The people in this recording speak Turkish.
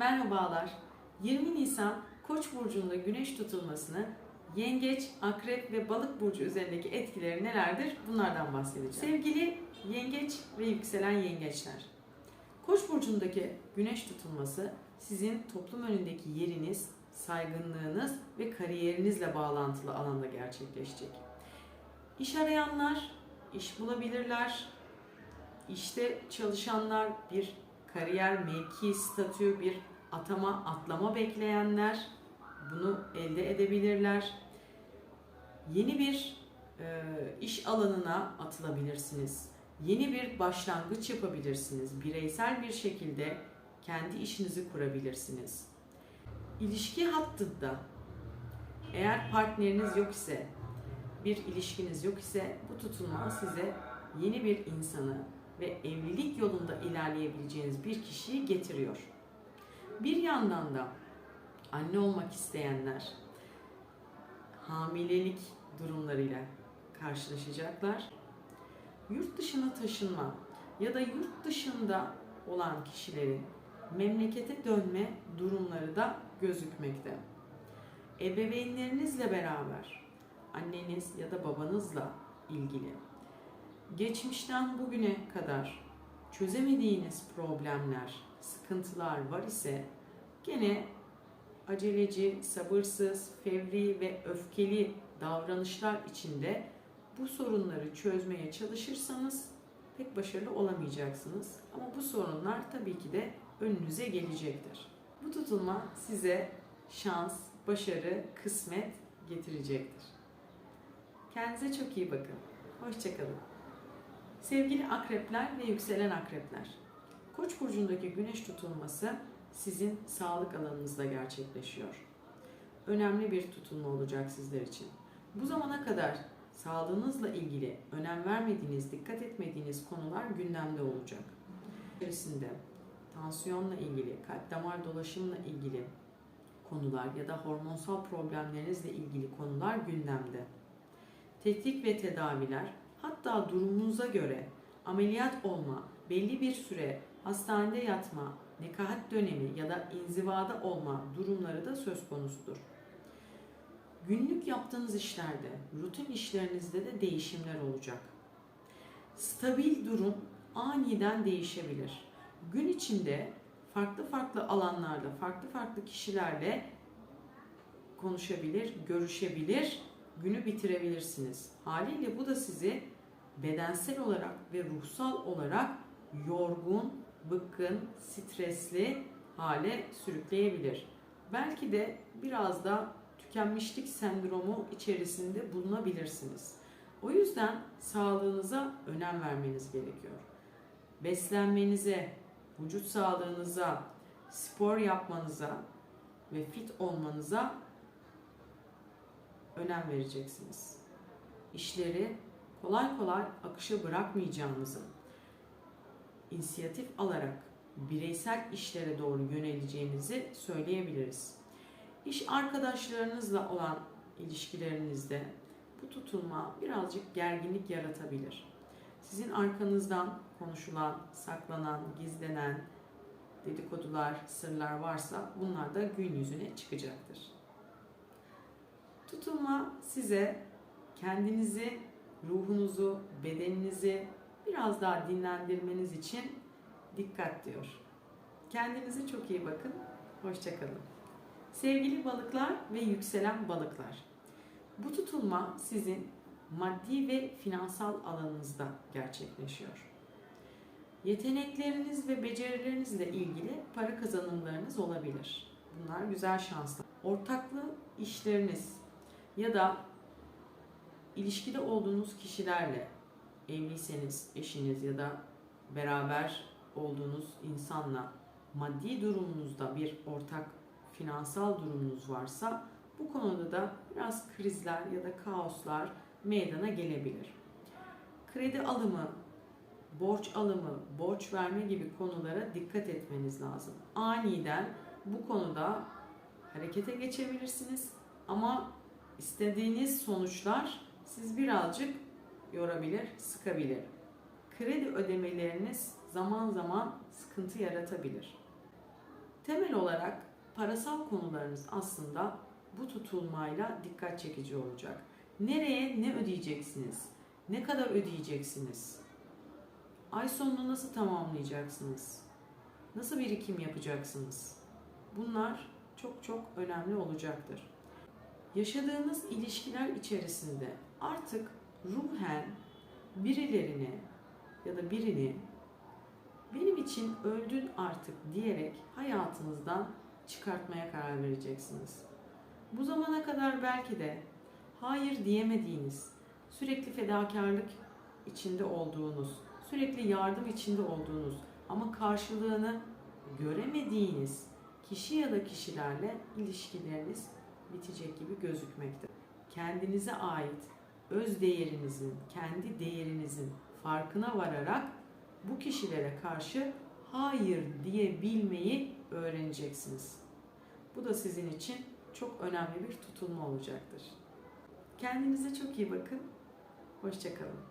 Merhabalar. 20 Nisan Koç burcunda güneş tutulmasını Yengeç, Akrep ve Balık burcu üzerindeki etkileri nelerdir? Bunlardan bahsedeceğim. Sevgili Yengeç ve yükselen Yengeçler. Koç burcundaki güneş tutulması sizin toplum önündeki yeriniz, saygınlığınız ve kariyerinizle bağlantılı alanda gerçekleşecek. İş arayanlar iş bulabilirler. İşte çalışanlar bir kariyer, mevki, statü, bir atama, atlama bekleyenler bunu elde edebilirler. Yeni bir e, iş alanına atılabilirsiniz. Yeni bir başlangıç yapabilirsiniz. Bireysel bir şekilde kendi işinizi kurabilirsiniz. İlişki hattında eğer partneriniz yok ise, bir ilişkiniz yok ise bu tutulma size yeni bir insanı ve evlilik yolunda ilerleyebileceğiniz bir kişiyi getiriyor. Bir yandan da anne olmak isteyenler hamilelik durumlarıyla karşılaşacaklar. Yurt dışına taşınma ya da yurt dışında olan kişilerin memlekete dönme durumları da gözükmekte. Ebeveynlerinizle beraber anneniz ya da babanızla ilgili geçmişten bugüne kadar çözemediğiniz problemler, sıkıntılar var ise gene aceleci, sabırsız, fevri ve öfkeli davranışlar içinde bu sorunları çözmeye çalışırsanız pek başarılı olamayacaksınız. Ama bu sorunlar tabii ki de önünüze gelecektir. Bu tutulma size şans, başarı, kısmet getirecektir. Kendinize çok iyi bakın. Hoşçakalın. Sevgili akrepler ve yükselen akrepler. Koç burcundaki güneş tutulması sizin sağlık alanınızda gerçekleşiyor. Önemli bir tutulma olacak sizler için. Bu zamana kadar sağlığınızla ilgili önem vermediğiniz, dikkat etmediğiniz konular gündemde olacak. İçerisinde tansiyonla ilgili, kalp damar dolaşımla ilgili konular ya da hormonsal problemlerinizle ilgili konular gündemde. Tetkik ve tedaviler, hatta durumunuza göre ameliyat olma, belli bir süre hastanede yatma, nekahat dönemi ya da inzivada olma durumları da söz konusudur. Günlük yaptığınız işlerde, rutin işlerinizde de değişimler olacak. Stabil durum aniden değişebilir. Gün içinde farklı farklı alanlarda, farklı farklı kişilerle konuşabilir, görüşebilir, günü bitirebilirsiniz. Haliyle bu da sizi bedensel olarak ve ruhsal olarak yorgun, bıkkın, stresli hale sürükleyebilir. Belki de biraz da tükenmişlik sendromu içerisinde bulunabilirsiniz. O yüzden sağlığınıza önem vermeniz gerekiyor. Beslenmenize, vücut sağlığınıza, spor yapmanıza ve fit olmanıza önem vereceksiniz. İşleri kolay kolay akışa bırakmayacağınızı, inisiyatif alarak bireysel işlere doğru yöneleceğinizi söyleyebiliriz. İş arkadaşlarınızla olan ilişkilerinizde bu tutulma birazcık gerginlik yaratabilir. Sizin arkanızdan konuşulan, saklanan, gizlenen dedikodular, sırlar varsa bunlar da gün yüzüne çıkacaktır. Tutulma size kendinizi, ruhunuzu, bedeninizi biraz daha dinlendirmeniz için dikkat diyor. Kendinize çok iyi bakın. Hoşçakalın. Sevgili balıklar ve yükselen balıklar. Bu tutulma sizin maddi ve finansal alanınızda gerçekleşiyor. Yetenekleriniz ve becerilerinizle ilgili para kazanımlarınız olabilir. Bunlar güzel şanslar. Ortaklı işleriniz ya da ilişkide olduğunuz kişilerle evliyseniz eşiniz ya da beraber olduğunuz insanla maddi durumunuzda bir ortak finansal durumunuz varsa bu konuda da biraz krizler ya da kaoslar meydana gelebilir. Kredi alımı, borç alımı, borç verme gibi konulara dikkat etmeniz lazım. Aniden bu konuda harekete geçebilirsiniz ama istediğiniz sonuçlar siz birazcık yorabilir, sıkabilir. Kredi ödemeleriniz zaman zaman sıkıntı yaratabilir. Temel olarak parasal konularınız aslında bu tutulmayla dikkat çekici olacak. Nereye ne ödeyeceksiniz? Ne kadar ödeyeceksiniz? Ay sonunu nasıl tamamlayacaksınız? Nasıl birikim yapacaksınız? Bunlar çok çok önemli olacaktır. Yaşadığınız ilişkiler içerisinde artık ruhen birilerini ya da birini benim için öldün artık diyerek hayatınızdan çıkartmaya karar vereceksiniz. Bu zamana kadar belki de hayır diyemediğiniz, sürekli fedakarlık içinde olduğunuz, sürekli yardım içinde olduğunuz ama karşılığını göremediğiniz kişi ya da kişilerle ilişkileriniz bitecek gibi gözükmekte. Kendinize ait öz değerinizin, kendi değerinizin farkına vararak bu kişilere karşı hayır diyebilmeyi öğreneceksiniz. Bu da sizin için çok önemli bir tutulma olacaktır. Kendinize çok iyi bakın. Hoşçakalın.